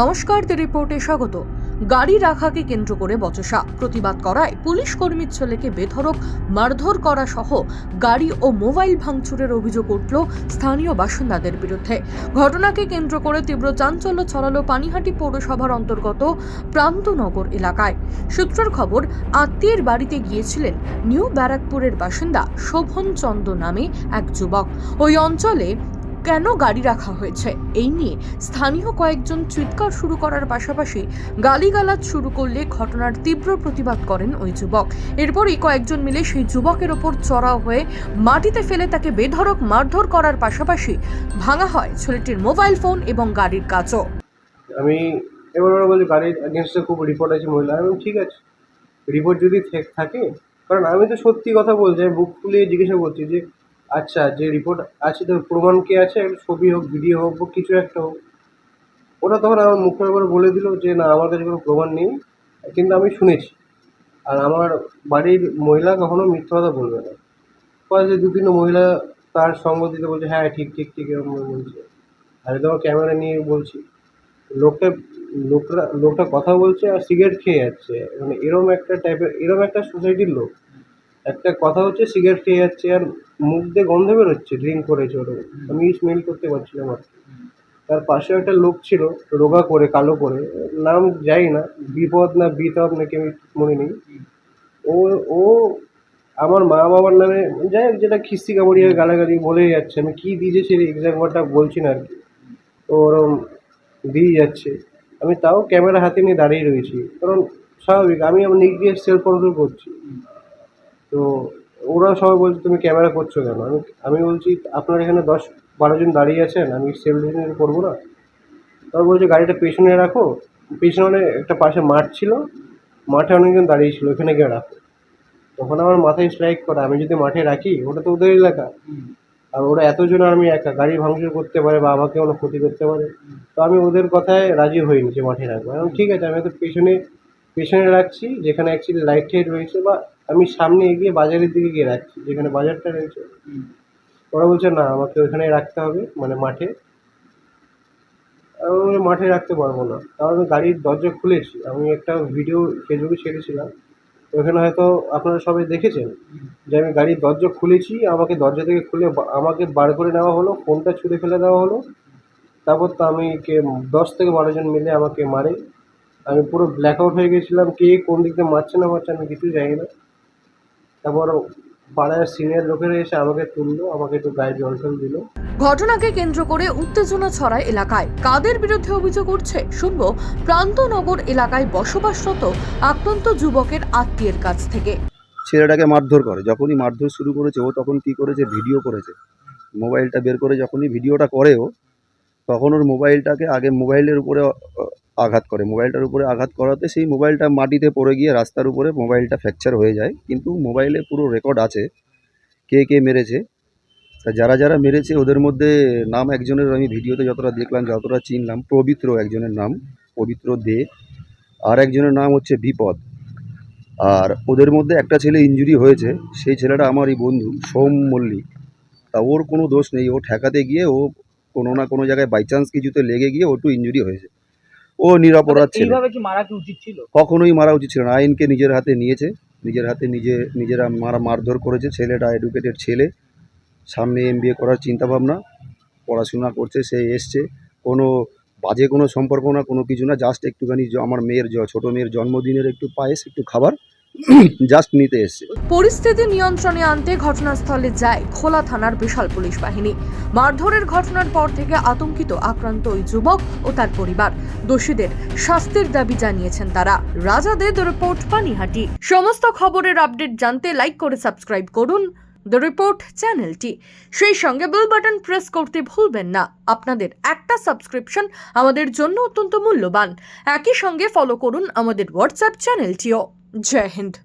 নমস্কার দ্য রিপোর্টে স্বাগত। গাড়ি রাখাকে কেন্দ্র করে বচসা। প্রতিবাদ করায় পুলিশ কর্মীর ছেলেকে বেধড়ক, মারধর করা সহ গাড়ি ও মোবাইল ভাঙচুরের অভিযোগ উঠল স্থানীয় বাসিন্দাদের বিরুদ্ধে। ঘটনাকে কেন্দ্র করে তীব্র চাঞ্চল্য ছড়ালো পানিহাটি পৌরসভার অন্তর্গত প্রান্তনগর এলাকায়। সূত্রের খবর, আত্মীয়ের বাড়িতে গিয়েছিলেন নিউ ব্যারাকপুরের বাসিন্দা শোভন চন্দ নামে এক যুবক। ওই অঞ্চলে কেন গাড়ি রাখা হয়েছে? এই নিয়ে স্থানীয় কয়েকজন চিৎকার শুরু করার পাশাপাশি গালিগালাজ শুরু করলে ঘটনার তীব্র প্রতিবাদ করেন ওই যুবক। এরপরই কয়েকজন মিলে সেই যুবকের ওপর চড়াও হয়ে মাটিতে ফেলে তাকে বেধড়ক মারধর করার পাশাপাশি ভাঙা হয় ছেলেটির মোবাইল ফোন এবং গাড়ির কাচও আমি এবার ওরা বলছে, গাড়ির এগেনস্টে খুব রিপোর্ট আছে মহিলা। আমি ঠিক আছে। রিপোর্ট যদি থাকে, কারণ আমি তো সত্যি কথা বলছি, আমি বুক ফুলিয়ে জিজ্ঞাসা করছি যে আচ্ছা যে রিপোর্ট আছে তো, প্রমাণ কি আছে? ছবি হোক ভিডিও হোক, বা কিছু একটা হোক। ওরা তখন আমার মুখের উপর বলে দিল যে, না, আমার কাছে কোনো প্রমাণ নেই। কিন্তু আমি শুনেছি। আর আমার বাড়ির মহিলা কখনো মিথ্যা কথা বলবে না। কয়েক দু তিনটা মহিলা তার সঙ্গ দিতে বলছে হ্যাঁ ঠিক ঠিক ঠিক এরকম বলছে। আমি তোমার ক্যামেরা নিয়ে বলছি, লোকটা, লোকরা, লোকটা কথা বলছে আর সিগারেট খেয়ে যাচ্ছে। মানে এরম একটা টাইপের এরম একটা সোসাইটির লোক। একটা কথা হচ্ছে সিগারেট খেয়ে যাচ্ছে আর মুখ দিয়ে গন্ধ বেরোচ্ছে ড্রিঙ্ক করেছে ওরকম। আমি স্মেল করতে পারছিলাম আর তার পাশে একটা লোক ছিল রোগা করে কালো করে নাম যাই না বিপদ না বিতদ নাকি আমি মনে নেই। ও ও আমার মা বাবার নামে যাই হোক যেটা খিস্তি কামড়িয়ে গালাগালি বলেই যাচ্ছে আমি কী দিয়েছে সে এক্সাক্ট ওয়ার্ডটা বলছি না আর কি। তো ওরম দিয়ে যাচ্ছে। আমি তাও ক্যামেরা হাতে নিয়ে দাঁড়িয়ে রয়েছি কারণ স্বাভাবিক আমি আমার নিজে সেলফ কন্ট্রোল করছি। তো ওরা সবাই বলছে, তুমি ক্যামেরা করছ কেন? আমি আমি বলছি, আপনার এখানে দশ বারো জন দাঁড়িয়ে আছেন, আমি সেলফ করব না? তারপর বলছে, গাড়িটা পেছনে রাখো। পেছনে একটা পাশে মাঠ ছিল, মাঠে অনেকজন দাঁড়িয়ে ছিল, ওখানে গিয়ে রাখো। তখন আমার মাথায় স্ট্রাইক করা, আমি যদি মাঠে রাখি, ওটা তো ওদের এলাকা। আর ওরা এতজন আমি একা, গাড়ি ভাঙচুর করতে পারে বা আমাকে কোনো ক্ষতি করতে পারে। তো আমি ওদের কথায় রাজি হইনি যে মাঠে রাখব। ঠিক আছে, আমি তো পেছনে পেছনে রাখছি, যেখানে অ্যাকচুয়ালি লাইট টাইট রয়েছে বা আমি সামনে এগিয়ে বাজারের দিকে গিয়ে রাখছি যেখানে বাজারটা রয়েছে। ওরা বলছে না আমাকে ওইখানে রাখতে হবে মানে মাঠে। আমি মাঠে রাখতে পারব না। কারণ আমি গাড়ির দরজা খুলেছি। আমি একটা ভিডিও ফেসবুকে ছেড়েছিলাম। ওখানে হয়তো আপনারা সবাই দেখেছেন যে আমি গাড়ির দরজা খুলেছি আমাকে দরজা থেকে খুলে আমাকে বার করে নেওয়া হলো ফোনটা ছুঁড়ে ফেলে দেওয়া হলো। তারপর তো আমি কে দশ থেকে বারো জন মিলে আমাকে মারে। আমি পুরো ব্ল্যাক আউট হয়ে গেছিলাম কে কোন দিক দিয়ে মারছে না মারছে আমি কিছুই জানি না। তারপর পাড়ার সিনিয়র লোকেরা এসে আমাকে তুললো আমাকে একটু গায়ে জল টল দিলো। ঘটনাকে কেন্দ্র করে উত্তেজনা ছড়ায় এলাকায়। কাদের বিরুদ্ধে অভিযোগ উঠছে শুনব প্রান্তনগর এলাকায় বসবাসরত আক্রান্ত যুবকের আত্মীয়ের কাছ থেকে। ছেলেটাকে মারধর করে যখনই মারধর শুরু করেছে ও তখন কি করেছে ভিডিও করেছে। মোবাইলটা বের করে যখনই ভিডিওটা করে ও তখন ওর মোবাইলটাকে আগে মোবাইলের উপরে আঘাত করে। মোবাইলটার উপরে আঘাত করাতে সেই মোবাইলটা মাটিতে পড়ে গিয়ে রাস্তার উপরে মোবাইলটা ফ্র্যাকচার হয়ে যায়। কিন্তু মোবাইলে পুরো রেকর্ড আছে কে কে মেরেছে। তা যারা যারা মেরেছে ওদের মধ্যে নাম একজনের আমি ভিডিওতে যতটা দেখলাম, যতটা চিনলাম, পবিত্র একজনের নাম, পবিত্র দে। আর একজনের নাম হচ্ছে বিপদ। আর ওদের মধ্যে একটা ছেলে ইনজুরি হয়েছে, সেই ছেলেটা আমারই বন্ধু, সোম মল্লিক। তা ওর কোনো দোষ নেই, ও ঠেকাতে গিয়ে ও কোনো না কোনো জায়গায় বাই চান্স কিছুতে লেগে গিয়ে ও একটু ইনজুরি হয়েছে। ও নিরাপরাধ ছেলে। এইভাবে কি মারা কি উচিত ছিল? কখনোই মারা উচিত ছিল না। আইনকে নিজের হাতে নিয়েছে। নিজের হাতে নিজে নিজেরা মারা মারধর করেছে। ছেলেটা এডুকেটেড ছেলে। সামনে এম করার চিন্তাভাবনা। পড়াশোনা করছে সে এসছে। কোনো বাজে কোনো সম্পর্ক না কোনো কিছু না। জাস্ট একটুখানি আমার মেয়ের ছোটো মেয়ের জন্মদিনের একটু পায়েস একটু খাবার। জাস্ট নিতে এসছে। পরিস্থিতি নিয়ন্ত্রণে আনতে ঘটনাস্থলে যায় খোলা থানার বিশাল পুলিশ বাহিনী। মারধরের ঘটনার পর থেকে আতঙ্কিত, আক্রান্ত ওই যুবক ও তার পরিবার। দোষীদের শাস্তির দাবি জানিয়েছেন তারা। রাজাদের রিপোর্ট, পানিহাটি। সমস্ত খবরের আপডেট জানতে লাইক করে সাবস্ক্রাইব করুন। দ্য রিপোর্ট চ্যানেলটি। সেই সঙ্গে বেল বাটন প্রেস করতে ভুলবেন না। আপনাদের একটা সাবস্ক্রিপশন আমাদের জন্য অত্যন্ত মূল্যবান। একই সঙ্গে ফলো করুন আমাদের হোয়াটসঅ্যাপ চ্যানেলটিও। जय हिंद